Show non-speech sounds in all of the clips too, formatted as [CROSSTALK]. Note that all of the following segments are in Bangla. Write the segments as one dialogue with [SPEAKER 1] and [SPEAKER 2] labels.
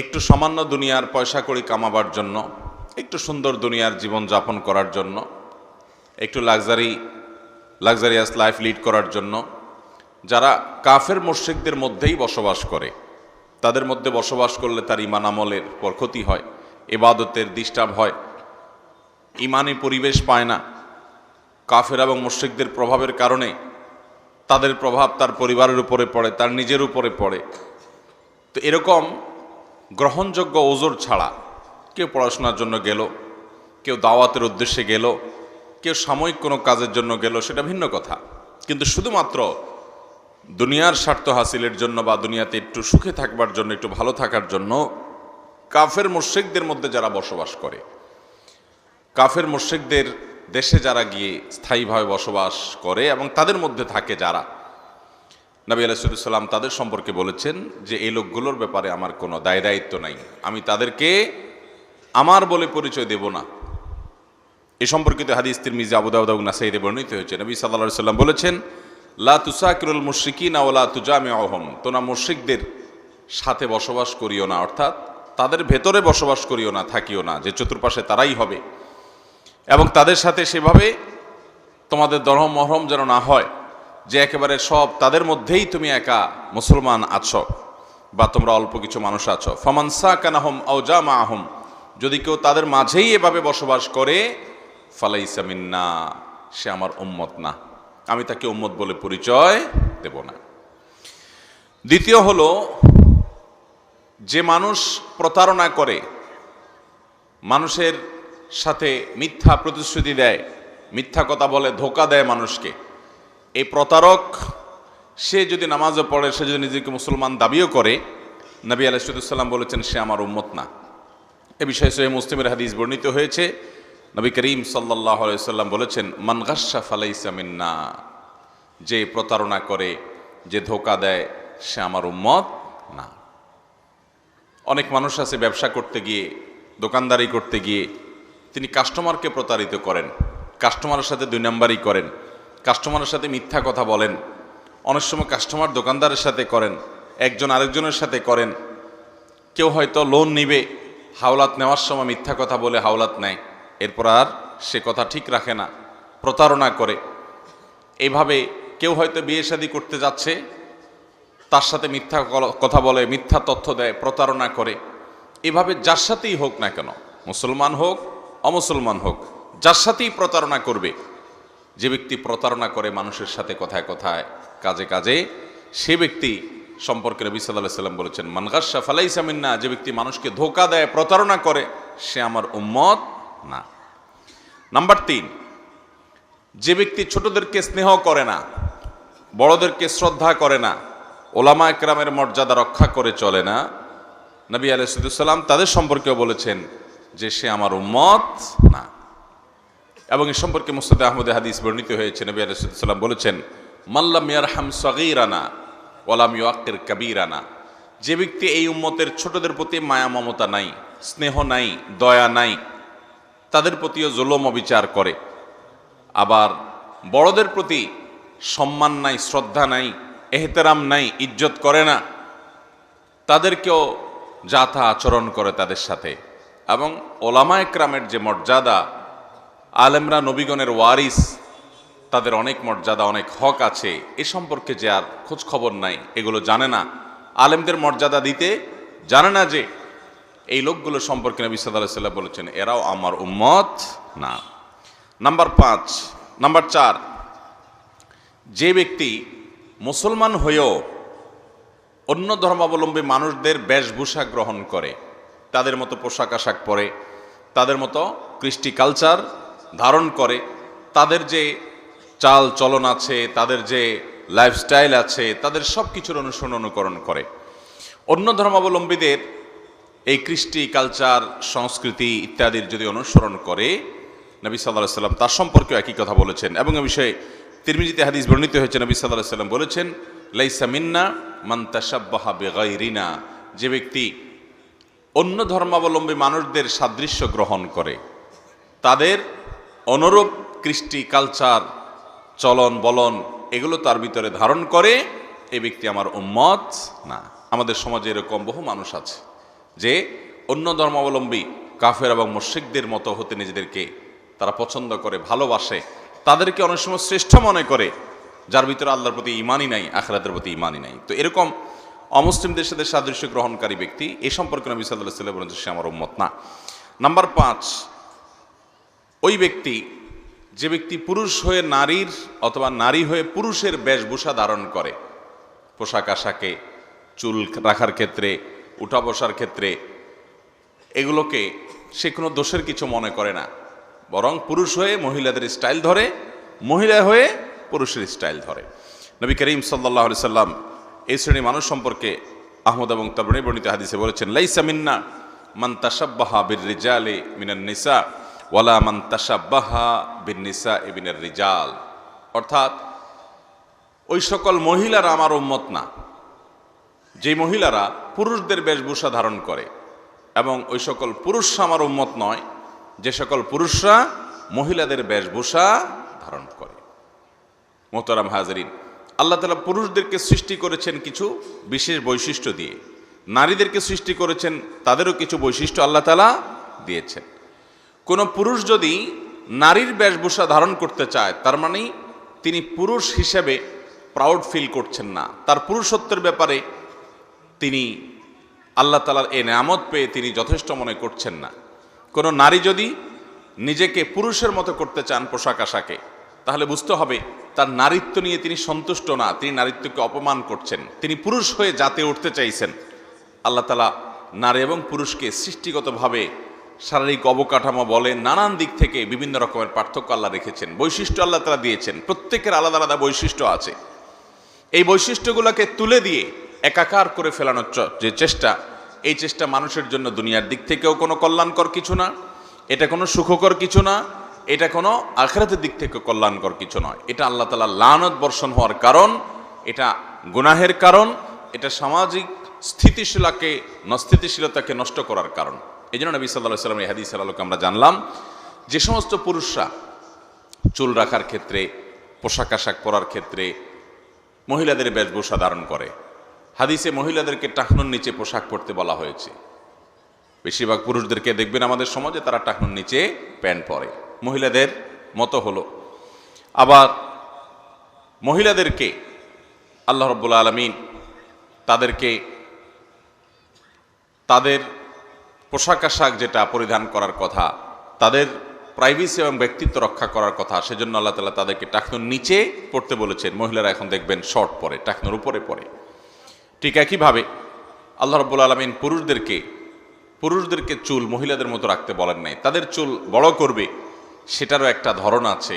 [SPEAKER 1] একটু সামান্য দুনিয়ার পয়সা কড়ি কামাবার জন্য, একটু সুন্দর দুনিয়ার জীবন যাপন করার জন্য, একটু লাক্সারি, লাক্সারিয়াস লাইফ লিড করার জন্য, যারা কাফের মুশ্রিকদের মধ্যেই বসবাস করে, তাদের মধ্যে বসবাস করলে তার ইমান আমলের পর ক্ষতি হয় এবাদতের ডিস্টার্ব হয়, ইমানি পরিবেশ পায় না। কাফের এবং মুশ্রিকদের প্রভাবের কারণে তাদের প্রভাব তার পরিবারের উপরে পড়ে, তার নিজের উপরে পড়ে। তো এরকম গ্রহণযোগ্য ওজোর ছাড়া কেউ পড়াশোনার জন্য গেল, কেউ দাওয়াতের উদ্দেশ্যে গেল, কেউ সাময়িক কোনো কাজের জন্য গেল, সেটা ভিন্ন কথা। কিন্তু শুধুমাত্র দুনিয়ার স্বার্থ হাসিলের জন্য বা দুনিয়াতে একটু সুখে থাকবার জন্য, একটু ভালো থাকার জন্য কাফের মুশ্রিকদের মধ্যে যারা বসবাস করে, কাফের মুশ্রিকদের দেশে যারা গিয়ে স্থায়ীভাবে বসবাস করে এবং তাদের মধ্যে থাকে যারা নবী আলাইসাল্লাম তাদের সম্পর্কে বলেছেন যে এই লোকগুলোর ব্যাপারে আমার কোনো দায় দায়িত্ব নাই। আমি তাদেরকে আমার বলে পরিচয় দেব না। এ সম্পর্কিত হাদিস তিরমিজি আবুদাউদাউ নাসাইদে বর্ণিত হয়েছে। নবী সাল্লাহ সাল্লাম বলেছেন, লা তুসাকিরুল মুশরিকিন ওলা তুজামে অহম তোনা মুশরিকদের সাথে বসবাস করিও না, অর্থাৎ তাদের ভেতরে বসবাস করিও না, থাকিও না, যে চতুর্পাশে তারাই হবে। এবং তাদের সাথে সেভাবে তোমাদের দরহম মহরম যেন না হয় যে একেবারে সব তাদের মধ্যেই তুমি একা মুসলমান আছো বা তোমরা অল্প কিছু মানুষ আছো। ফমানসা কানাহম আউজা মা আহম যদি কেউ তাদের মাঝেই এভাবে বসবাস করে, ফালাইসা মিন্না, সে আমার উম্মত না। আমি তাকে উম্মত বলে পরিচয় দেব না। দ্বিতীয় হলো, যে মানুষ প্রতারণা করে, মানুষের সাথে মিথ্যা প্রতিশ্রুতি দেয়, মিথ্যা কথা বলে, ধোকা দেয় মানুষকে এই প্রতারক, সে যদি নামাজও পড়ে, সে যদি নিজেকে মুসলমান দাবিও করে, নবী আলাইসাল্লাম বলেছেন, সে আমার উম্মত না। এ বিষয়ে সহি মুসলিমের হাদিস বর্ণিত হয়েছে। নবী করিম সাল্লাহ সাল্লাম বলেছেন মানগাসা ফালাইসা মিন্না যে প্রতারণা করে, যে ধোকা দেয়, সে আমার উম্মত না। অনেক মানুষ আছে ব্যবসা করতে গিয়ে, দোকানদারি করতে গিয়ে, তিনি কাস্টমারকে প্রতারিত করেন কাস্টমারের সাথে দুই নাম্বারই করেন। কাস্টমারের সাথে মিথ্যা কথা বলেন। অনেক সময় কাস্টমার দোকানদারের সাথে করেন, একজন আরেকজনের সাথে করেন। কেউ হয়তো লোন নিবে, হাওলাত নেওয়ার সময় মিথ্যা কথা বলে হাওলাত নেয়। এরপর আর সে কথা ঠিক রাখে না, প্রতারণা করে। এভাবে কেউ হয়তো বিয়ে শাদী করতে যাচ্ছে, তার সাথে মিথ্যা কথা বলে, মিথ্যা তথ্য দেয়, প্রতারণা করে। এভাবে যার সাথেই হোক না কেন, মুসলমান হোক, অমুসলমান হোক, যার সাথেই প্রতারণা করবে যে ব্যক্তি প্রতারণা করে মানুষের সাথে কথায় কথায়, কাজে কাজে, সে ব্যক্তি সম্পর্কে নবী সাল্লাহ সাল্লাম বলেছেন মানগাসা ফালাইসামিন্না যে ব্যক্তি মানুষকে ধোকা দেয়, প্রতারণা করে, সে আমার উম্মত না। নাম্বার তিন, যে ব্যক্তি ছোটদেরকে স্নেহ করে না, বড়দেরকে শ্রদ্ধা করে না, ওলামা একরামের মর্যাদা রক্ষা করে চলে না, নবী আলাইসাল্লাম তাদের সম্পর্কেও বলেছেন যে সে আমার উম্মত না। এবং এ সম্পর্কে মুস্তাদ আহমদে হাদিস বর্ণিত হয়েছে। নবী আলাইসাল্লাম বলেছেন মাল্লাম ইয়ারহাম সগীরানা ওলাম ইয়াক্কির কাবীরানা। যে ব্যক্তি এই উম্মতের ছোটদের প্রতি মায়া, মমতা নাই, স্নেহ নাই, দয়া নাই, তাদের প্রতিও জুলম অবিচার করে। আবার বড়দের প্রতি সম্মান নাই, শ্রদ্ধা নাই, এহতেরাম নাই, ইজ্জত করে না। তাদেরকেও যাথা আচরণ করে তাদের সাথে। এবং ওলামা একরামের যে মর্যাদা আলেমরা নবীগণের ওয়ারিস, তাদের অনেক মর্যাদা, অনেক হক আছে। এ সম্পর্কে যে আর খোঁজ খবর নাই, এগুলো জানে না। আলেমদের মর্যাদা দিতে জানে না যে এই লোকগুলো সম্পর্কে নবী সাল্লাম বলেছেন, এরাও আমার উম্মত না। নাম্বার পাঁচ, নাম্বার চার, যে ব্যক্তি মুসলমান হয়েও অন্য ধর্মাবলম্বী মানুষদের বেশভূষা গ্রহণ করে, তাদের মতো পোশাক আশাক পরে, তাদের মতো কৃষ্টি কালচার ধারণ করে, তাদের যে চাল চলন আছে, তাদের যে লাইফস্টাইল আছে, তাদের সব কিছুর অনুসরণ অনুকরণ করে। অন্য ধর্মাবলম্বীদের এই কৃষ্টি কালচার সংস্কৃতি ইত্যাদির যদি অনুসরণ করে, নবী সাল্লাহ সাল্লাম তার সম্পর্কেও একই কথা বলেছেন। এবং এ বিষয়ে তিরমিজিতে হাদিস বর্ণিত হয়েছে, নবী সাল্লাহ সাল্লাম বলেছেন, লাইসা মিন্না মান তাসাব্বাহা বেগাইরিনা। যে ব্যক্তি অন্য ধর্মাবলম্বী মানুষদের সাদৃশ্য গ্রহণ করে, তাদের অনুরূপ কৃষ্টি কালচার চলন, বলন, এগুলো তার ভিতরে ধারণ করে এই ব্যক্তি আমার উম্মত না। আমাদের সমাজে এরকম বহু মানুষ আছে যে অন্য ধর্মাবলম্বী কাফের এবং মুশ্রিকদের মতো হতে নিজেদেরকে তারা পছন্দ করে, ভালোবাসে। তাদেরকে অনেক সময় শ্রেষ্ঠ মনে করে, যার ভিতরে আল্লাহর প্রতি ইমানই নাই, আখরাতের প্রতি ইমানই নাই। তো এরকম অমুসলিমদের সাথে সাদৃশ্য গ্রহণকারী ব্যক্তি, এ সম্পর্কে নবী সাল্লাহ সাল্লাম সে আমার উম্মত না। নাম্বার পাঁচ ওই ব্যক্তি, যে ব্যক্তি পুরুষ হয়ে নারীর অথবা নারী হয়ে পুরুষের বেশভূষা ধারণ করে। পোশাক আশাকে, চুল রাখার ক্ষেত্রে, উঠা বসার ক্ষেত্রে, এগুলোকে সে কোনো দোষের কিছু মনে করে না। বরং পুরুষ হয়ে মহিলাদের স্টাইল ধরে, মহিলা হয়ে পুরুষের স্টাইল ধরে। নবী করিম সাল্লাহ সাল্লাম এই শ্রেণির মানুষ সম্পর্কে আহমদ এবং তাবরণী বর্ণিত হাদিসে বলেছেন, লাইসা মিন্না মান তাসাব্বাহা বির রিজালে মিনান নিসা। ওয়ালা মান তাসাব্বাহা বিন নিসা এবিনের রিজাল। অর্থাৎ, ওই সকল মহিলারা আমার উম্মত না। যে মহিলারা পুরুষদের বেশভূষা ধারণ করে এবং ওই সকল পুরুষরা আমার উম্মত নয়, যে সকল পুরুষরা মহিলাদের বেশভূষা ধারণ করে। মোহতারাম হাজারিন, আল্লাহ তালা পুরুষদেরকে সৃষ্টি করেছেন কিছু বিশেষ বৈশিষ্ট্য দিয়ে। নারীদেরকে সৃষ্টি করেছেন, তাদেরও কিছু বৈশিষ্ট্য আল্লাহ তালা দিয়েছেন। কোনো পুরুষ যদি নারীর বেশভূষা ধারণ করতে চায়, তার মানে তিনি পুরুষ হিসেবে প্রাউড ফিল করছেন না। তার পুরুষত্বের ব্যাপারে তিনি আল্লাহ তালার এ নামত পেয়ে তিনি যথেষ্ট মনে করছেন না। কোনো নারী যদি নিজেকে পুরুষের মতো করতে চান পোশাক আশাকে, তাহলে বুঝতে হবে তার নারীত্ব নিয়ে তিনি সন্তুষ্ট না, তিনি নারীত্বকে অপমান করছেন। তিনি পুরুষ হয়ে জাতে উঠতে চাইছেন। আল্লাহ তালা নারী এবং পুরুষকে সৃষ্টিগতভাবে শারীরিক অবকাঠামো বলে নানান দিক থেকে বিভিন্ন রকমের পার্থক্য আল্লাহ রেখেছেন, বৈশিষ্ট্য আল্লাহ তালা দিয়েছেন, প্রত্যেকের আলাদা আলাদা বৈশিষ্ট্য আছে। এই বৈশিষ্ট্যগুলোকে তুলে দিয়ে একাকার করে ফেলানোর যে চেষ্টা, এই চেষ্টা মানুষের জন্য দুনিয়ার দিক থেকেও কোনো কল্যাণকর কিছু না, এটা কোনো সুখকর কিছু না, এটা কোনো আখরাতের দিক থেকে কল্যাণকর কিছু নয়। এটা আল্লাহ তালা লানত বর্ষণ হওয়ার কারণ, এটা গুনাহের কারণ, এটা সামাজিক স্থিতিশীলাকে স্থিতিশীলতাকে নষ্ট করার কারণ। এই জন্য নবী সাল্লাহ সাল্লাম এই হাদিস আলোকে আমরা জানলাম যে সমস্ত পুরুষরা চুল রাখার ক্ষেত্রে, পোশাক আশাক পরার ক্ষেত্রে মহিলাদের বেশভূষা ধারণ করে। হাদিসে মহিলাদেরকে টাকনুর নিচে পোশাক পরতে বলা হয়েছে। বেশিরভাগ পুরুষদেরকে দেখবেন আমাদের সমাজে তারা টাকনুর নিচে প্যান্ট পরে। মহিলাদের মতো হলো। আবার মহিলাদেরকে আল্লাহ রব্বুল আলমিন তাদেরকে, তাদের পোশাক আশাক যেটা পরিধান করার কথা, তাদের প্রাইভেসি এবং ব্যক্তিত্ব রক্ষা করার কথা, সেজন্য আল্লাহ তালা তাদেরকে টাকনুর নিচে পড়তে বলেছেন। মহিলারা এখন দেখবেন শর্ট পরে, টাকনুর উপরে পরে। ঠিক একইভাবে আল্লাহ রব্বুল আলমিন পুরুষদেরকে পুরুষদেরকে চুল মহিলাদের মতো রাখতে বলেন নাই। তাদের চুল বড় করবে, সেটারও একটা ধরন আছে,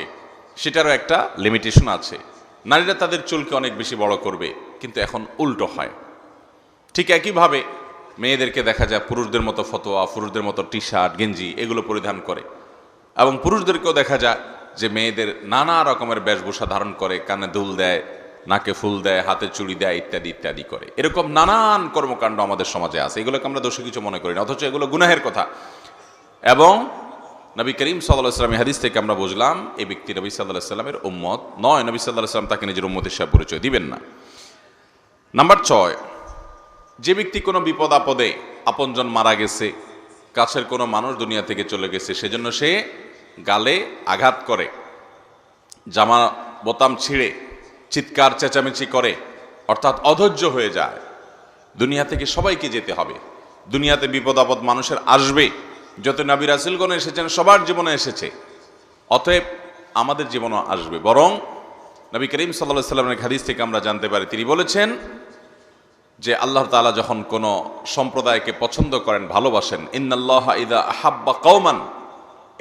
[SPEAKER 1] সেটারও একটা লিমিটেশন আছে। নারীরা তাদের চুলকে অনেক বেশি বড় করবে, কিন্তু এখন উল্টো হয়। ঠিক একইভাবে মেয়েদেরকে দেখা যায় পুরুষদের মতো ফতোয়া, পুরুষদের মতো টি শার্ট গেঞ্জি এগুলো পরিধান করে। এবং পুরুষদেরকেও দেখা যায় যে মেয়েদের নানা রকমের বেশভূষা ধারণ করে, কানে দুল দেয়, নাকে ফুল দেয়, হাতে চুড়ি দেয়, ইত্যাদি ইত্যাদি করে। এরকম নানান কর্মকাণ্ড আমাদের সমাজে আছে। এগুলোকে আমরা দোষী কিছু মনে করি না, অথচ এগুলো গুনাহের কথা। এবং নবী করিম সাল্লাহ ইসলামী হাদিস থেকে আমরা বুঝলাম, এই ব্যক্তি নবী সাল্লাহ সাল্লামের উম্মত নয়। নবী সাল্লাহ সাল্লাম তাকে নিজের উম্মতের সাথে পরিচয় দিবেন না। নাম্বার ছয় যে ব্যক্তি কোনো বিপদ আপদে আপনজন মারা গেছে, কাছের কোনো মানুষ দুনিয়া থেকে চলে গেছে, সেজন্য সে গালে আঘাত করে, জামা বোতাম ছিঁড়ে, চিৎকার, চেঁচামেচি করে, অর্থাৎ অধৈর্য হয়ে যায়। দুনিয়া থেকে সবাইকে যেতে হবে। দুনিয়াতে বিপদ আপদ মানুষের আসবে। যত নবী রাসুলগণ এসেছেন, সবার জীবনে এসেছে। অতএব আমাদের জীবনও আসবে। বরং নবী করিম সাল্লাহ সাল্লামের হাদিস থেকে আমরা জানতে পারি। তিনি বলেছেন যে আল্লাহ তাআলা যখন কোনো সম্প্রদায়কে পছন্দ করেন, ভালোবাসেন, ইন্নাল্লাহ ইদা আহাব্বা কৌমান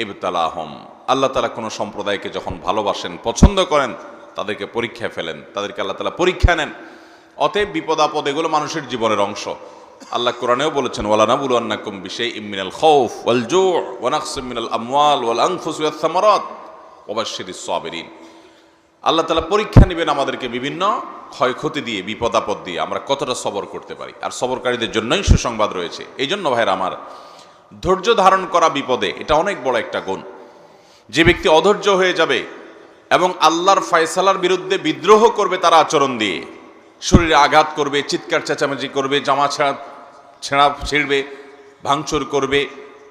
[SPEAKER 1] ইবতালাহম। আল্লাহ তালা কোনো সম্প্রদায়কে যখন ভালোবাসেন, পছন্দ করেন, তাদেরকে পরীক্ষায় ফেলেন, তাদেরকে আল্লাহ তালা পরীক্ষা নেন। অতএব বিপদ আপদ এগুলো মানুষের জীবনের অংশ। আল্লাহ কোরআনেও বলেছেন ওয়ালানা বুলু আন্নাকুম বিশেই ইমিনাল খৌফ ওয়াল জু ওয়ানাকসিম মিনাল আমওয়াল ওয়াল আনফুস ওয়াস সামারাত ওয়াবাশশিরিস সাবিরিন। আল্লাহ তালা পরীক্ষা নেবেন আমাদেরকে বিভিন্ন ক্ষয়ক্ষতি দিয়ে বিপদ আপদ দিয়ে আমরা কতটা সবর করতে পারি? আর সবরকারীদের জন্যই সুসংবাদ রয়েছে। এই জন্য ভাইরা আমার, ধৈর্য ধারণ করা বিপদে এটা অনেক বড় একটা গুণ। যে ব্যক্তি অধৈর্য হয়ে যাবে এবং আল্লাহর ফয়সালার বিরুদ্ধে বিদ্রোহ করবে তার আচরণ দিয়ে, শরীরে আঘাত করবে, চিৎকার চেঁচামেচি করবে, জামা ছেঁড়া ছেঁড়া ছিঁড়বে, ভাঙচুর করবে,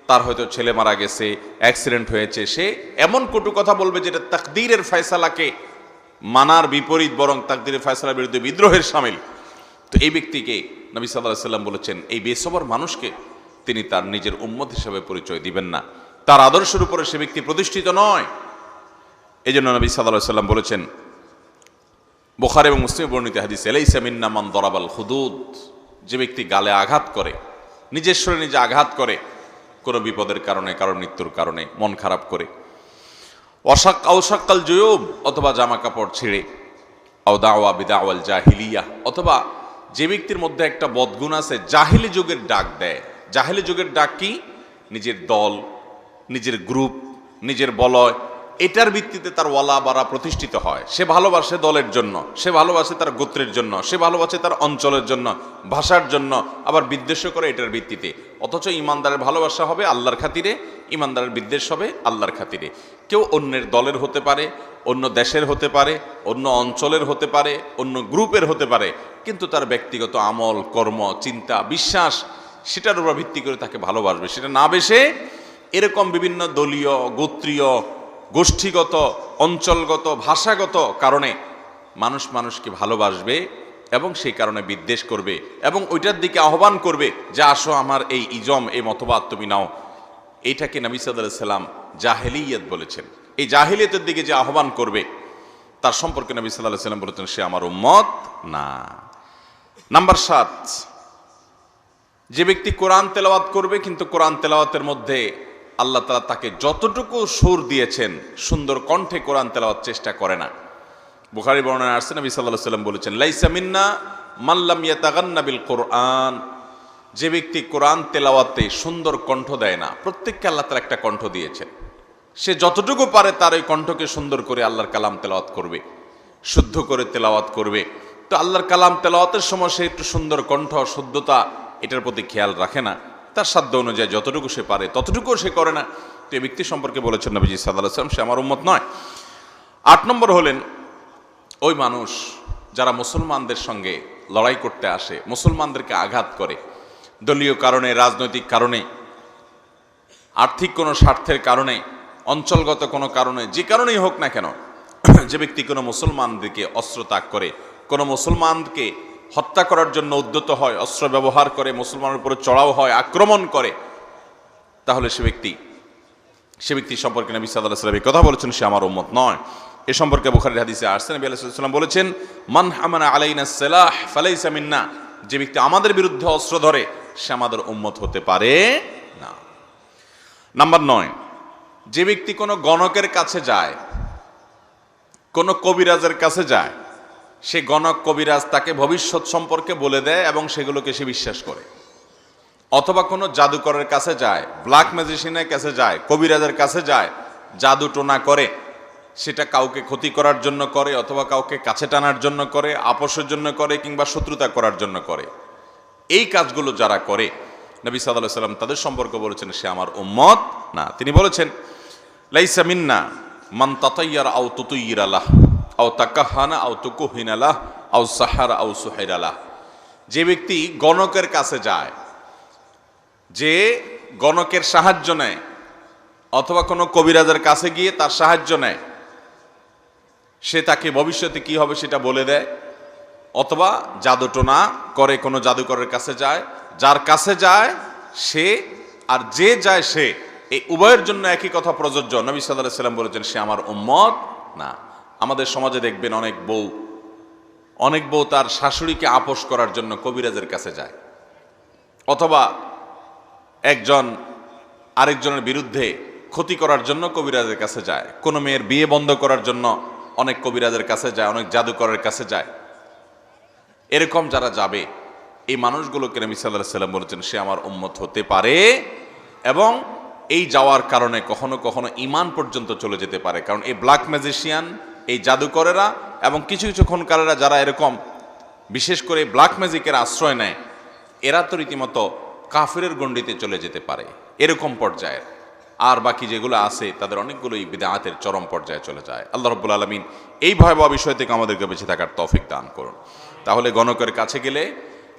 [SPEAKER 1] তার হয়তো ছেলে মারা গেছে, অ্যাক্সিডেন্ট হয়েছে, সে এমন কটু কথা বলবে যেটা তাকদীরের ফয়সালাকে মানার বিপরীত বরং তাকদীরের ফয়সালার বিরুদ্ধে বিদ্রোহের সামিল। তো এই ব্যক্তিকে নবী সাল্লাহ সাল্লাম বলেছেন, এই বেসবর মানুষকে তিনি তার নিজের উম্মত হিসাবে পরিচয় দিবেন না। তার আদর্শের উপরে সে ব্যক্তি প্রতিষ্ঠিত নয়। এই জন্য নবী সাল্লাহ সাল্লাম বলেছেন, বোখার এবং মুসলিম বর্ণিত হাদিস এলাইসা মিন্না মান দরাবাল হুদুদ যে ব্যক্তি গালে আঘাত করে, নিজের শরীরে নিজে আঘাত করে, কোনো বিপদের কারণে কারও মৃত্যুর কারণে মন খারাপ করে অশাক অশাক্কাল জয়ব অথবা জামা কাপড় ছিঁড়ে। আও দাওয়া বিদাওয়াল জাহিলিয়া অথবা যে ব্যক্তির মধ্যে একটা বদগুণ আছে, জাহিলি যুগের ডাক দেয়। জাহিলি যুগের ডাক কি? নিজের দল, নিজের গ্রুপ, নিজের বলয় এটার ভিত্তিতে তার ওয়ালা বাড়া প্রতিষ্ঠিত হয়। সে ভালোবাসে দলের জন্য, সে ভালোবাসে তার গোত্রের জন্য, সে ভালোবাসে তার অঞ্চলের জন্য, ভাষার জন্য, আবার বিদ্বেষ করে এটার ভিত্তিতে। অথচ ইমানদারের ভালোবাসা হবে আল্লাহর খাতিরে, ইমানদারের বিদ্বেষ হবে আল্লাহর খাতিরে। কেউ অন্যের দলের হতে পারে, অন্য দেশের হতে পারে, অন্য অঞ্চলের হতে পারে, অন্য গ্রুপের হতে পারে, কিন্তু তার ব্যক্তিগত আমল, কর্ম, চিন্তা, বিশ্বাস, সেটার উপর ভিত্তি করে তাকে ভালোবাসবে। সেটা না বেসে এরকম বিভিন্ন দলীয়, গোত্রীয় গোষ্ঠীগত, অঞ্চলগত, ভাষাগত কারণে মানুষ মানুষকে ভালোবাসবে এবং সেই কারণে বিদ্বেষ করবে এবং ওইটার দিকে আহ্বান করবে যে আসো আমার এই ইজম, এই মতবাদ তুমি নাও। এইটাকে নবী সাল্লাহ সাল্লাম জাহেলিয়ত বলেছেন। এই জাহেলিয়তের দিকে যে আহ্বান করবে, তার সম্পর্কে নবী সাল্লাহ বলেছেন, সে আমার উম্মত না। নাম্বার সাত, যে ব্যক্তি কোরআন তেলাওয়াত করবে, কিন্তু কোরআন তেলাওয়াতের মধ্যে আল্লাহ তালা তাকে যতটুকু সুর দিয়েছেন, সুন্দর কণ্ঠে কোরআন তেলাওয়ার চেষ্টা করে না। বুখারি বর্ণনা আসছে, নবী সাল্লাহ সাল্লাম বলেছেন, লাইসা মিন্না মাল্লাম ইয়াতাগান্না বিল কোরআন। যে ব্যক্তি কোরআন তেলাওয়াতে সুন্দর কণ্ঠ দেয় না, প্রত্যেককে আল্লাহ তালা একটা কণ্ঠ দিয়েছেন। সে যতটুকু পারে তার ওই কণ্ঠকে সুন্দর করে আল্লাহর কালাম তেলাওয়াত করবে, শুদ্ধ করে তেলাওয়াত করবে। তো আল্লাহর কালাম তেলাওয়াতের সময় সে একটু সুন্দর কণ্ঠ, শুদ্ধতা, এটার প্রতি খেয়াল রাখে না। তার সাধ্য অনুযায়ী যতটুকু সে পারে, ততটুকুও সে করে না। তো এই ব্যক্তি সম্পর্কে বলেছেন নবীজি সাল্লাহ সাল্লাম সে আমার উম্মত নয়। আট নম্বর হলেন, ওই মানুষ যারা মুসলমানদের সঙ্গে লড়াই করতে আসে, মুসলমানদেরকে আঘাত করে, দলীয় কারণে, রাজনৈতিক কারণে, আর্থিক কোনো স্বার্থের কারণে, অঞ্চলগত কোনো কারণে, যে কারণেই হোক না কেন, [CLEARS THROAT] যে ব্যক্তি কোনো মুসলমানদেরকে অস্ত্র ত্যাগ করে, কোনো মুসলমানকে হত্যা করার জন্য উদ্যত হয়, অস্ত্র ব্যবহার করে, মুসলমানের উপরে চড়াও হয়, আক্রমণ করে, তাহলে সে ব্যক্তি সে ব্যক্তি সম্পর্কে নবী সাল্লাহ সাল্লাম কথা বলেছেন, সে আমার উম্মত নয়। এ সম্পর্কে বুখারির হাদিসে আসছে, নবী আলাইসাল্লাম বলেছেন, মান হামানা আলাইনা সালাহ ফালাইসা মিন্না যে ব্যক্তি আমাদের বিরুদ্ধে অস্ত্র ধরে, সে আমাদের উম্মত হতে পারে না। নাম্বার নয়, যে ব্যক্তি কোনো গণকের কাছে যায়, কোনো কবিরাজের কাছে যায় সে গণক কবিরাজ তাকে ভবিষ্যৎ সম্পর্কে বলে দেয় এবং সেগুলোকে সে বিশ্বাস করে। অথবা কোনো জাদুকরের কাছে যায়, ব্ল্যাক ম্যাজিশিয়ানের কাছে যায়, কবিরাজের কাছে যায়, জাদু টোনা করে, সেটা কাউকে ক্ষতি করার জন্য করে, অথবা কাউকে কাছে টানার জন্য করে, আপোষের জন্য করে, কিংবা শত্রুতা করার জন্য করে। এই কাজগুলো যারা করে, নবী সাল্লাহ সাল্লাম তাদের সম্পর্ক বলেছেন, সে আমার উম্মত না। তিনি বলেছেন, লাইসা মিন্না মান তাতাইয়ার আও তুতুইর আলাহ আও তাকাহানা, আও তুকুহিন আলাহ আও সাহারা, আও সুহাইর আলাহ যে ব্যক্তি গণকের কাছে যায়, যে গণকের সাহায্য নেয়, অথবা কোনো কবিরাজের কাছে গিয়ে তার সাহায্য নেয়, সে তাকে ভবিষ্যতে কি হবে সেটা বলে দেয়, অথবা জাদুটোনা করে কোনো জাদুকরের কাছে যায়, যার কাছে যায় সে, আর যে যায় সে, এই উভয়ের জন্য একই কথা প্রযোজ্য। নবী সাল্লাহ সাল্লাম বলেছেন, সে আমার উম্মত না। আমাদের সমাজে দেখবেন অনেক বউ অনেক বউ তার শাশুড়িকে আপোষ করার জন্য কবিরাজের কাছে যায়। অথবা একজন আরেকজনের বিরুদ্ধে ক্ষতি করার জন্য কবিরাজের কাছে যায়। কোনো মেয়ের বিয়ে বন্ধ করার জন্য অনেক কবিরাজের কাছে যায়, অনেক জাদুকরের কাছে যায়। এরকম যারা যাবে, এই মানুষগুলোকে নবী সাল্লাহ সাল্লাম বলেছেন, সে আমার উম্মত হতে পারে এবং এই যাওয়ার কারণে কখনো কখনো ইমান পর্যন্ত চলে যেতে পারে। কারণ এই ব্ল্যাক ম্যাজিশিয়ান এই জাদুকরেরা এবং কিছু কিছু খুনকারেরা যারা এরকম বিশেষ করে ব্ল্যাক ম্যাজিকের আশ্রয় নেয়, এরা তো রীতিমতো কাফিরের গণ্ডিতে চলে যেতে পারে, এরকম পর্যায়ের। আর বাকি যেগুলো আছে, তাদের অনেকগুলোই বিদায়াতের চরম পর্যায়ে চলে যায়। আল্লাহ রব্বুল আলমিন এই ভয়াবহ বিষয় থেকে আমাদেরকে বেঁচে থাকার তৌফিক দান করুন। তাহলে গণকের কাছে গেলে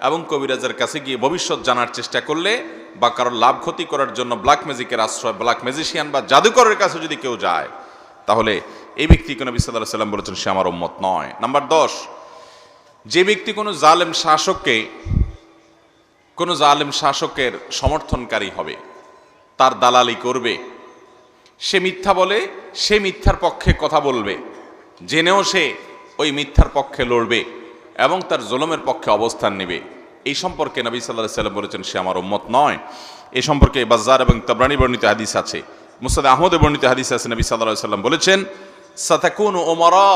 [SPEAKER 1] এবং কবিরাজের কাছে গিয়ে ভবিষ্যৎ জানার চেষ্টা করলে বা কারোর লাভ ক্ষতি করার জন্য ব্ল্যাক ম্যাজিকের আশ্রয় ব্ল্যাক ম্যাজিশিয়ান বা জাদুকরের কাছে যদি কেউ যায়, তাহলে এই ব্যক্তি সাল্লাহ সাল্লাম বলেছেন, সে আমার উম্মত নয়। নাম্বার দশ, যে ব্যক্তি কোনো জালেম শাসককে, কোনো জালেম শাসকের সমর্থনকারী হবে, তার দালালি করবে। সে মিথ্যা বলে, সে মিথ্যার পক্ষে কথা বলবে। জেনেও সে ওই মিথ্যার পক্ষে লড়বে এবং তার জুলমের পক্ষে অবস্থান নেবে। এই সম্পর্কে নবী সাল্লাহ সাল্লাম বলেছেন, সে আমার উম্মত নয়। এই সম্পর্কে বাজার এবং তবরানি বর্ণিত হাদিস আছে মুসাদ আহমদে বর্ণিত হাদিস আছে, নবী সাল্লাহ সাল্লাম বলেছেন সাতাকুন ওমরা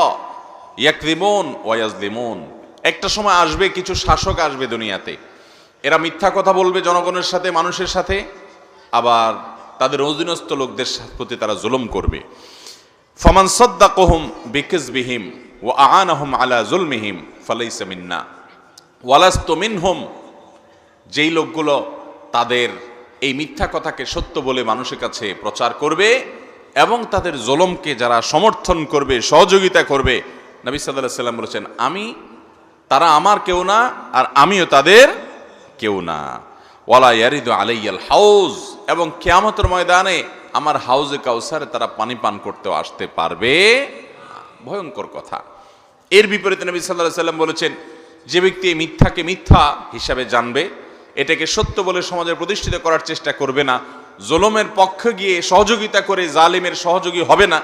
[SPEAKER 1] ইয়াকদিমুন ওয়াজলিমুন একটা সময় আসবে, কিছু শাসক আসবে দুনিয়াতে। এরা মিথ্যা কথা বলবে জনগণের সাথে, মানুষের সাথে, আবার তাদের অধীনস্থ লোকদের প্রতি তারা জুলুম করবে। ফমান সদ্দা কহুম বিকিস বিহিম ও আহানহম আলা জুলমিহিম ফালাইসা মিন্না। ওয়ালাস্ত মিনহুম, যেই লোকগুলো তাদের এই মিথ্যা কথাকে সত্য বলে মানুষের কাছে প্রচার করবে এবং তাদের জলমকে যারা সমর্থন করবে, সহযোগিতা করবে, নবী সাল্লাহ সাল্লাম বলেছেন, আমি, তারা আমার কেউ না, আর আমিও তাদের কেউ না। ওয়ালা ইয়ারিদু আলাইয়াল হাউজ এবং কেয়ামতের ময়দানে আমার হাউজে কাউসারে তারা পানি পান করতেও আসতে পারবে ভয়ঙ্কর কথা। এর বিপরীতে নবী সাল্লাহ সাল্লাম বলেছেন, যে ব্যক্তি মিথ্যাকে মিথ্যা হিসাবে জানবে, এটাকে সত্য বলে সমাজে প্রতিষ্ঠিত করার চেষ্টা করবে না জোলমের পক্ষে গিয়ে সহযোগিতা করে জালিমের সহযোগী হবে না।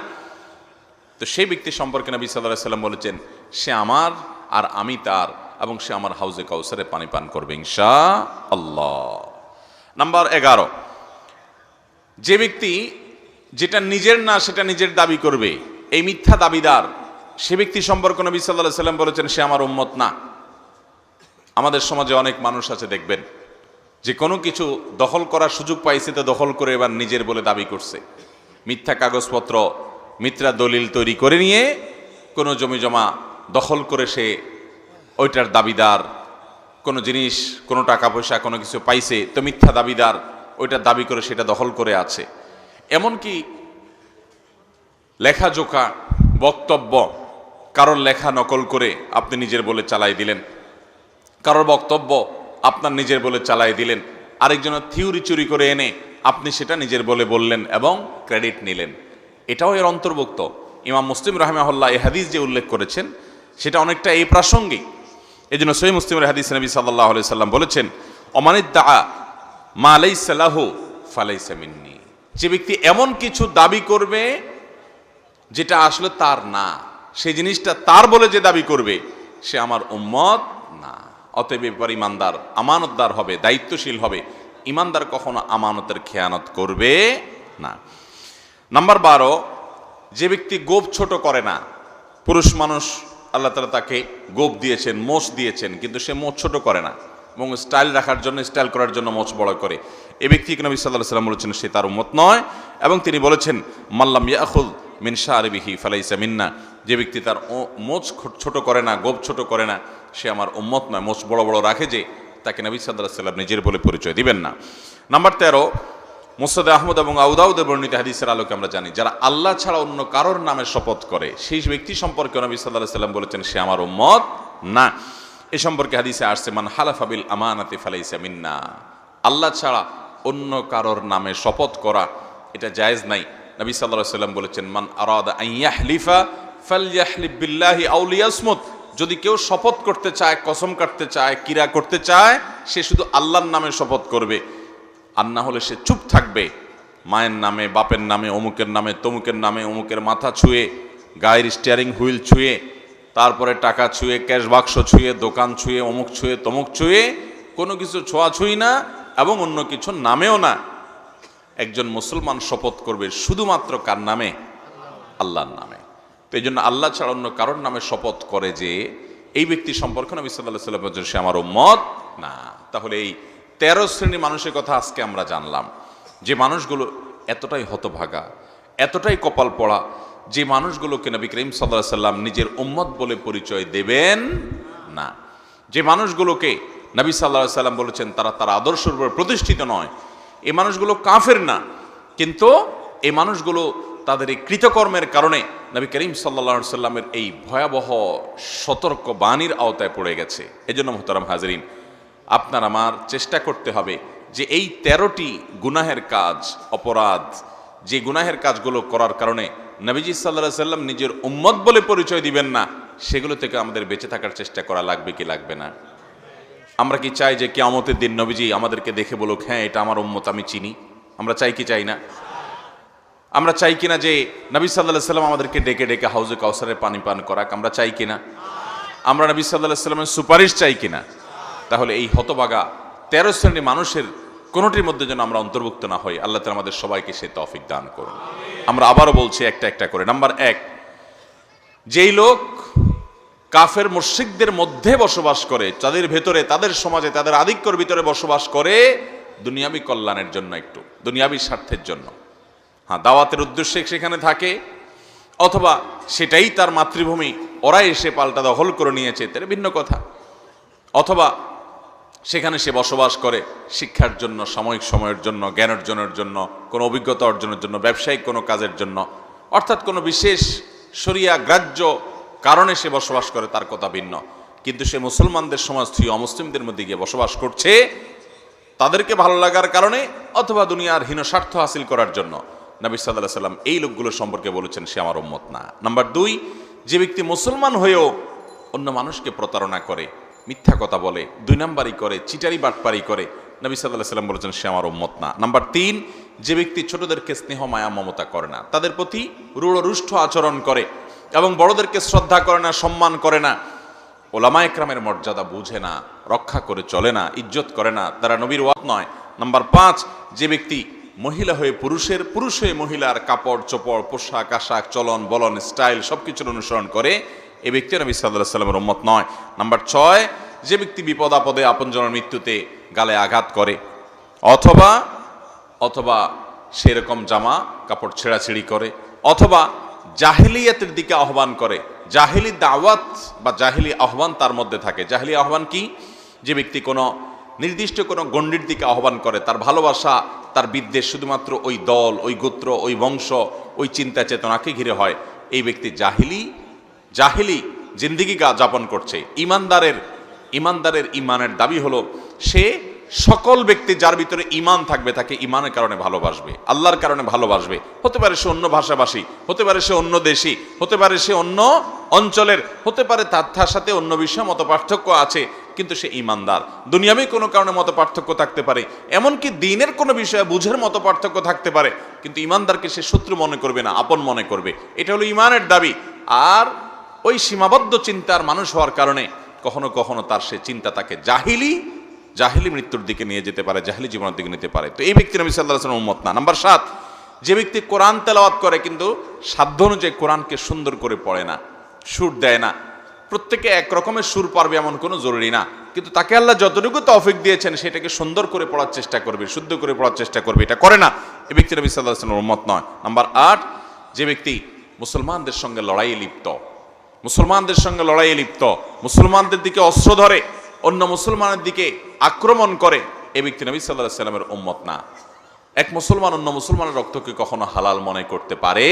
[SPEAKER 1] তো সেই ব্যক্তি সম্পর্কে নবী সাল্লাহ সাল্লাম বলেছেন, সে আমার আর আমি তার এবং সে আমার হাউজে কাউসারে পানি পান করবে ইনশা আল্লাহ নাম্বার এগারো, যে ব্যক্তি যেটা নিজের না সেটা নিজের দাবি করবে, এই মিথ্যা দাবিদার, সে ব্যক্তি সম্পর্কে নবী সাল্লাহ সাল্লাম বলেছেন, সে আমার উম্মত না। আমাদের সমাজে অনেক মানুষ আছে, দেখবেন যে কোনো কিছু দখল করার সুযোগ পাইছে তো দখল করে এবার নিজের বলে দাবি করছে। মিথ্যা কাগজপত্র, মিথ্যা দলিল তৈরি করে নিয়ে কোনো জমি জমা দখল করে সে ওইটার দাবিদার, কোনো জিনিস, কোনো টাকা পয়সা, কোনো কিছু পাইছে তো মিথ্যা দাবিদার ওইটার দাবি করে সেটা দখল করে আছে। এমনকি লেখাজোখা, বক্তব্য, কারোর লেখা নকল করে আপনি নিজের বলে চালাই দিলেন। কারোর বক্তব্য আপনার নিজের বলে চালাই দিলেন। আরেকজনের থিওরি চুরি করে এনে আপনি সেটা নিজের বলে বললেন এবং ক্রেডিট নিলেন। এটাও এর অন্তর্ভুক্ত। ইমাম মুসলিম রহমাহুল্লাহ এই হাদিস যে উল্লেখ করেছেন, সেটা অনেকটা এই প্রাসঙ্গিক। এই জন্য সই মুসলিমের হাদিস নবী সাল্লাহ সাল্লাম বলেছেন, অমানিত দা মা আলাইসাল্লাহ ফালাইসা মিন্নি। যে ব্যক্তি এমন কিছু দাবি করবে, যেটা আসলে তার না। সেই জিনিসটা তার বলে যে দাবি করবে, সে আমার উম্মত অতএব এবার ইমানদার আমানতদার হবে, দায়িত্বশীল হবে। ইমানদার কখনো আমানতের খেয়ানত করবে না। নাম্বার বারো, যে ব্যক্তি গোপ ছোট করে না, পুরুষ মানুষ আল্লাহ তালা তাকে গোপ দিয়েছেন, মোচ দিয়েছেন, কিন্তু সে মোচ ছোট করে না এবং স্টাইল রাখার জন্য, স্টাইল করার জন্য মোচ বড় করে। এ ব্যক্তিকে নবী সাল্লাহ সাল্লাম বলেছেন সে তার উম্মত নয় এবং তিনি বলেছেন মাল্লাম ইয়াহুল মিন আরবিহি ফালাইসা মিন্না যে ব্যক্তি তার মোচ ছোট করে না, গোপ ছোট করে না সে আমার উম্মত নয়। মোচ বড় বড় রাখে যে তাকে নবী সাল্লাহ সাল্লাম নিজের বলে পরিচয় দিবেন না। নাম্বার তেরো মুসাদ আহমদ এবং আউদাউদের বর্ণিত হাদিসের আলোকে আমরা জানি, যারা আল্লাহ ছাড়া অন্য কারোর নামে শপথ করে, সেই ব্যক্তি সম্পর্কে নবী সাল্লাহ সাল্লাম বলেছেন, সে আমার উম্মত না। এ সম্পর্কে হাদিসে আসছে, মান হালাফাবিল আমানাতে ফালাইসা মিন্না। আল্লাহ ছাড়া অন্য কারোর নামে শপথ করা, এটা জায়েজ নাই। নবী সাল্লাহ সাল্লাম বলেছেন, মান আরাদা আইয়াহলিফা ফালইয়াহলিফ বিল্লাহি আউলিয়াসমত যদি কেউ শপথ করতে চায়, কসম কাটতে চায়, কিরা করতে চায়, সে শুধু আল্লাহর নামে শপথ করবে। আর না হলে সে চুপ থাকবে। মায়ের নামে, বাপের নামে, অমুকের নামে, তমুকের নামে, অমুকের মাথা ছুঁয়ে, গায়ের স্টিয়ারিং হুইল ছুঁয়ে, তারপরে টাকা ছুঁয়ে ক্যাশ বাক্স ছুঁয়ে, দোকান ছুঁয়ে, অমুক ছুঁয়ে, তমুক ছুঁয়ে, কোনো কিছু ছোঁয়া ছুঁই না এবং অন্য কিছু নামেও না। একজন মুসলমান শপথ করবে শুধুমাত্র কার নামে? আল্লাহর নামে। তো এই জন্য আল্লাহ ছাড়া অন্য কারোর নামে শপথ করে যে এই ব্যক্তি সম্পর্কে নবী সাল্লাহ সাল্লাম বলছেন, সে আমার উম্মত না। তাহলে এই তেরো শ্রেণির মানুষের কথা আজকে আমরা জানলাম। যে মানুষগুলো এতটাই হতভাগা এতটাই কপাল পড়া যে মানুষগুলোকে নবী করিম সাল্লাহ সাল্লাম নিজের উম্মত বলে পরিচয় দেবেন না। যে মানুষগুলোকে নবী সাল্লাহ সাল্লাম বলেছেন তারা তার আদর্শের উপর প্রতিষ্ঠিত নয়। এই মানুষগুলো কাফের না। কিন্তু এই মানুষগুলো তাদের এই কৃতকর্মের কারণে নবী করিম সাল্লা সাল্লামের এই ভয়াবহ সতর্ক বাণীর আওতায় পড়ে গেছে। এজন্য মোহতারাম হাজরিন, আপনার আমার চেষ্টা করতে হবে যে এই তেরোটি গুনাহের কাজ, অপরাধ, যে গুনাহের কাজগুলো করার কারণে নবীজি সাল্লাহ সাল্লাম নিজের উম্মত বলে পরিচয় দিবেন না, সেগুলো থেকে আমাদের বেঁচে থাকার চেষ্টা করা লাগবে কি লাগবে না? আমরা কি চাই যে কেয়ামতের দিন নবীজি আমাদেরকে দেখে বলুক হ্যাঁ এটা আমার উম্মত, আমি চিনি। আমরা চাই কি চাই না? আমরা চাই কিনা যে নবী সাল্লাহ সাল্লাম আমাদেরকে ডেকে ডেকে হাউজে কাউসারে পানি পান করাক, আমরা চাই কিনা? আমরা নবী সাল্লাহ সাল্লামের সুপারিশ চাই কিনা? তাহলে এই হতবাগা তেরো শ্রেণি মানুষের কোনোটির মধ্যে যেন আমরা অন্তর্ভুক্ত না হই। আল্লাহ তালা আমাদের সবাইকে সে তফিক দান করুন। আমরা আবারও বলছি একটা একটা করে। নাম্বার এক, যেই লোক কাফের মুশরিকদের মধ্যে বসবাস করে তাদের ভেতরে, তাদের সমাজে, তাদের আধিক্যর ভিতরে বসবাস করে, দুনিয়াবি কল্যাণের জন্য একটু, দুনিয়াবি স্বার্থের জন্য। হ্যাঁ দাওয়াতের উদ্দেশ্যে সেখানে থাকে, অথবা সেটাই তার মাতৃভূমি ওরা এসে পাল্টা দখল করে নিয়েছে তার ভিন্ন কথা। অথবা সেখানে সে বসবাস করে, শিক্ষার জন্য, সাময়িক সময়ের জন্য জ্ঞান অর্জনের জন্য, কোনো অভিজ্ঞতা অর্জনের জন্য, ব্যবসায়িক কোনো কাজের জন্য। অর্থাৎ কোনো বিশেষ সরিয়া গ্রাহ্য কারণে সে বসবাস করে, তার কথা ভিন্ন। কিন্তু সে মুসলমানদের সমাজ থেকে অমুসলিমদের মধ্যে গিয়ে বসবাস করছে, তাদেরকে ভালো লাগার কারণে, অথবা দুনিয়ার হীন স্বার্থ হাসিল করার জন্য। নবী সাল্লাহ সাল্লাম এই লোকগুলো সম্পর্কে বলেছেন, সে আমার উম্মত না। নাম্বার দুই, যে ব্যক্তি মুসলমান হয়েও অন্য মানুষকে প্রতারণা করে, মিথ্যা কথা বলে, দুই নাম্বারই করে, চিটারি বাটপারি করে, নবী সাল্লাহ সাল্লাম বলেছেন, সে আমার উম্মত না। নাম্বার তিন, যে ব্যক্তি ছোটদেরকে স্নেহ, মায়া, মমতা করে না, তাদের প্রতি রূঢ়, রুষ্ট আচরণ করে এবং বড়দেরকে শ্রদ্ধা করে না, সম্মান করে না ওলামা একরামের মর্যাদা বুঝে না, রক্ষা করে চলে না, ইজ্জত করে না, তারা নবীর ওয়াত নয়। নাম্বার পাঁচ, যে ব্যক্তি মহিলা হয়ে পুরুষের, পুরুষ হয়ে মহিলার কাপড়, চোপড়, পোশাক, আশাক, চলন, বলন, স্টাইল সব কিছুর অনুসরণ করে এই ব্যক্তি নবী সাল্লাহ সাল্লামের উম্মত নয়। নাম্বার ছয়, যে ব্যক্তি বিপদ আপদে আপনজনের মৃত্যুতে গালে আঘাত করে, অথবা অথবা সেরকম জামা কাপড় ছেঁড়াছেড়ি করে, অথবা জাহেলিয়াতের দিকে আহ্বান করে, জাহেলি দাওয়াত বা জাহেলি আহ্বান তার মধ্যে থাকে। জাহেলি আহ্বান কি? যে ব্যক্তি কোনো নির্দিষ্ট কোনো গণ্ডির দিকে আহ্বান করে, তার ভালোবাসা, তার বিদ্বেষ শুধুমাত্র ওই দল, ওই গোত্র, ওই বংশ, ওই চিন্তা চেতনাকে ঘিরে হয়। এই ব্যক্তি জাহিলি জাহিলি জিন্দিগি যাপন করছে। ইমানদারের ইমানদারের ইমানের দাবি হলো, সে সকল ব্যক্তি যার ভিতরে ইমান থাকবে, তাকে ইমানের কারণে ভালোবাসবে। আল্লাহর কারণে ভালোবাসবে। হতে পারে সে অন্য ভাষাভাষী, হতে পারে সে অন্য দেশি, হতে পারে সে অন্য অঞ্চলের, হতে পারে তার সাথে অন্য বিষয়ে মত পার্থক্য আছে। কিন্তু সে ইমানদার। দুনিয়াবি কোনো কারণে মত পার্থক্য থাকতে পারে। এমনকি দিনের কোনো বিষয়ে বুঝের মতো পার্থক্য থাকতে পারে। কিন্তু ইমানদারকে সে শত্রু মনে করবে না, আপন মনে করবে। এটা হলো ইমানের দাবি। আর ওই সীমাবদ্ধ চিন্তার মানুষ হওয়ার কারণে কখনো কখনো তার সে চিন্তা তাকে জাহিলি জাহিলি মৃত্যুর দিকে নিয়ে যেতে পারে, জাহিলি জীবনের দিকে নিতে পারে। তো এই ব্যক্তি নবী সাল্লাহ সাল্লাম উম্মত না। নাম্বার সাত, যে ব্যক্তি কোরআন তেলাওয়াত করে কিন্তু সাধ্য অনুযায়ী কোরআনকে সুন্দর করে পড়ে না, সুর দেয় না প্রত্যেকে এক রকমের সুর পারবে এমন কোনো জরুরি না। কিন্তু তাকে আল্লাহ যতটুকু তৌফিক দিয়েছেন, সেটাকে সুন্দর করে পড়ার চেষ্টা করবে, শুদ্ধ করে পড়ার চেষ্টা করবে। এটা করে না। এ ব্যক্তি নবী সাল্লাহ উম্মত নয়। নাম্বার আট, যে ব্যক্তি মুসলমানদের সঙ্গে লড়াইয়ে লিপ্ত, মুসলমানদের সঙ্গে লড়াইয়ে লিপ্ত, মুসলমানদের দিকে অস্ত্র ধরে, অন্য মুসলমানের দিকে আক্রমণ করে, এ ব্যক্তি নবী সাল্লাহ সাল্লামের উম্মত না। এক মুসলমান অন্য মুসলমানের রক্তকে কখনো হালাল মনে করতে পারে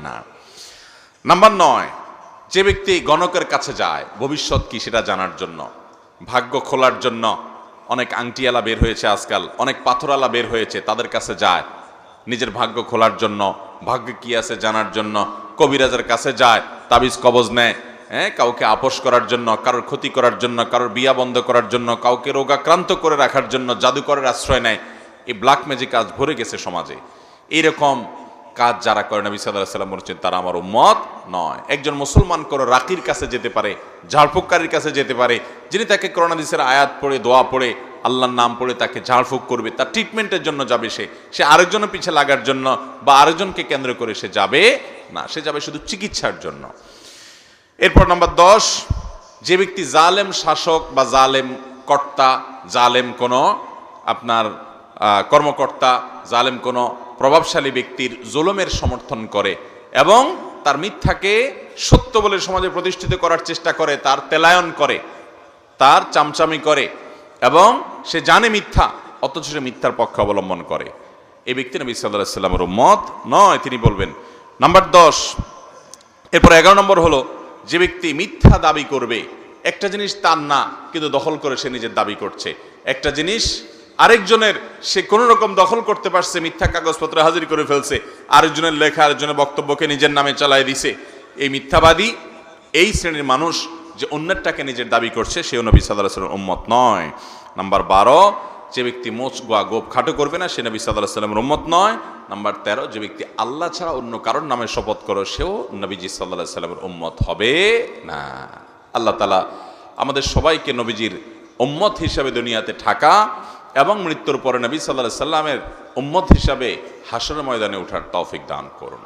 [SPEAKER 1] না। নাম্বার নয় যে ব্যক্তি গণকের কাছে যায়, ভবিষ্যৎ কি সেটা জানার জন্য? ভাগ্য খোলার জন্য অনেক আংটিয়ালা বের হয়েছে আজকাল, অনেক পাথরালা বের হয়েছে, তাদের কাছে যায়। নিজের ভাগ্য খোলার জন্য, ভাগ্য কি আছে জানার জন্য, কবিরাজের কাছে যায়, তাবিজ কবজ নেয় হ্যাঁ কাউকে আপোষ করার জন্য, কারোর ক্ষতি করার জন্য, কারোর বিয়া বন্ধ করার জন্য, কাউকে রোগাক্রান্ত করে রাখার জন্য, জাদুকরের আশ্রয় নেয়। এই ব্ল্যাক ম্যাজিক কাজ ভরে গেছে সমাজে। এইরকম কাজ যারা করে নবী সাল্লাহ সাল্লাম বলছেন, তারা আমার উম্মত। নয়। একজন মুসলমান কোনো রাকির কাছে যেতে পারে, ঝাড়ফুককারীর কাছে যেতে পারে, যিনি তাকে করোনাদিসের আয়াত পড়ে, দোয়া পড়ে, আল্লাহর নাম পড়ে তাকে ঝাড়ফুক করবে, তার ট্রিটমেন্টের জন্য যাবে সে। সে আরেকজনের পিছে লাগার জন্য বা আরেকজনকে কেন্দ্র করে সে যাবে না, সে যাবে শুধু চিকিৎসার জন্য। এরপর নাম্বার দশ, যে ব্যক্তি জালেম শাসক বা জালেম কর্তা, জালেম কোনো আপনার কর্মকর্তা, জালেম কোনো প্রভাবশালী ব্যক্তির জুলুমের সমর্থন করে এবং তার মিথ্যাকে সত্য বলে সমাজে প্রতিষ্ঠিত করার চেষ্টা করে, তার তেলায়ন করে, তার চামচামি করে, এবং সে জানে মিথ্যা, অথচ সে মিথ্যার পক্ষে অবলম্বন করে। এই ব্যক্তি নবী সাল্লাহ সাল্লামের মত নয়, তিনি বলবেন। নাম্বার দশ, এরপর এগারো নম্বর হলো, যে ব্যক্তি মিথ্যা দাবি করবে, একটা জিনিস তার না, কিন্তু দখল করে সে নিজের দাবি করছে। একটা জিনিস আরেকজনের সে কোনো রকম দখল করতে পারছে, মিথ্যা কাগজপত্র হাজির করে ফেলছে, আরেকজনের লেখা, আরেকজনের বক্তব্যকে নিজের নামে চালায় দিছে। এই মিথ্যাবাদী এই শ্রেণির মানুষ যে অন্যেরটাকে নিজের দাবি করছে, সেও নবী সাল্লাহ সাল্লাম উম্মত নয়। নাম্বার বারো, যে ব্যক্তি মোচ গোয়া গোপ খাটো করবে না, সে নবী সাল্লাহ সাল্লামের উম্মত নয়। নাম্বার তেরো, যে ব্যক্তি আল্লাহ ছাড়া অন্য কারোর নামে শপথ করো, সেও নবীজি সাল্লাহ সাল্লামের উম্মত হবে না। আল্লাহ তালা আমাদের সবাইকে নবীজির উম্মত হিসাবে দুনিয়াতে থাকা এবং মৃত্যুর পরে নবী সাল্লাহ সাল্লামের উম্মত হিসাবে হাসর ময়দানে ওঠার তৌফিক দান করুন।